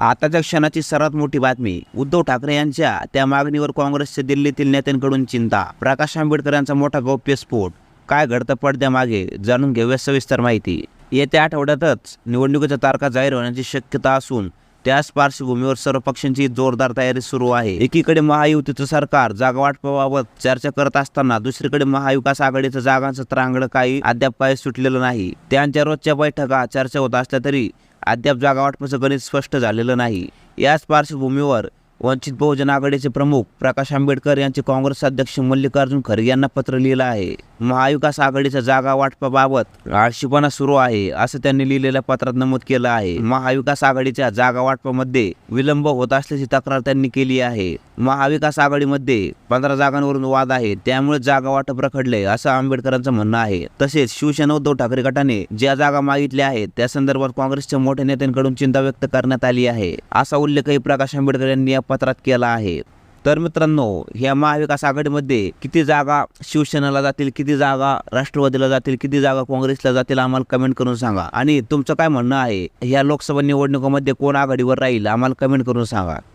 आताच्या क्षणाची सर्वात मोठी बातमी उद्धव ठाकरे यांच्या त्या मागणीवर काँग्रेसच्या दिल्लीतील नेत्यांकडून चिंता. प्रकाश आंबेडकर यांचा मोठा गौप्यस्फोट काय घडतं पडद्यामागे जाणून घेऊया सविस्तर माहिती. येत्या आठवड्यातच निवडणुकीच्या तारखा जाहीर होण्याची शक्यता असून त्याच पार्श्वभूमीवर सर्व पक्षांची जोरदार तयारी सुरू आहे. एकीकडे महायुतीचं सरकार जागा वाटपाबाबत चर्चा करत असताना दुसरीकडे महाविकास आघाडीचं जागांचं त्रांगड काही अद्याप काही सुटलेलं नाही. त्यांच्या रोजच्या बैठका चर्चा होत असल्या तरी अद्याप जागा वाटपाचं गणित स्पष्ट झालेलं नाही. याच पार्श्वभूमीवर वंचित बहुजन आघाडीचे प्रमुख प्रकाश आंबेडकर यांचे काँग्रेस अध्यक्ष मल्लिकार्जुन खरगे यांना पत्र लिहिलं आहे. महाविकास आघाडीच्या जागा वाटपाबाबत आळशीपणा सुरू आहे असं त्यांनी लिहिलेल्या पत्रात नमूद केलं आहे. महाविकास आघाडीच्या जागा वाटपामध्ये विलंब होत असल्याची तक्रार त्यांनी केली आहे. महाविकास आघाडीमध्ये पंधरा जागांवरून वाद आहे त्यामुळे जागा वाटप रखडले असं आंबेडकरांचं म्हणणं आहे. तसेच शिवसेना उद्धव ठाकरे गटाने ज्या जागा मागितल्या आहेत त्या संदर्भात काँग्रेसच्या मोठ्या नेत्यांकडून चिंता व्यक्त करण्यात आली आहे असा उल्लेखही प्रकाश आंबेडकर यांनी या पत्रात केला आहे. तर मित्रांनो ह्या महाविकास आघाडीमध्ये किती जागा शिवसेनेला जातील किती जागा राष्ट्रवादीला जातील किती जागा काँग्रेसला जातील आम्हाला कमेंट करून सांगा. आणि तुमचं काय म्हणणं आहे? ह्या लोकसभा निवडणुकीमध्ये कोण आघाडीवर राहील? आम्हाला कमेंट करून सांगा.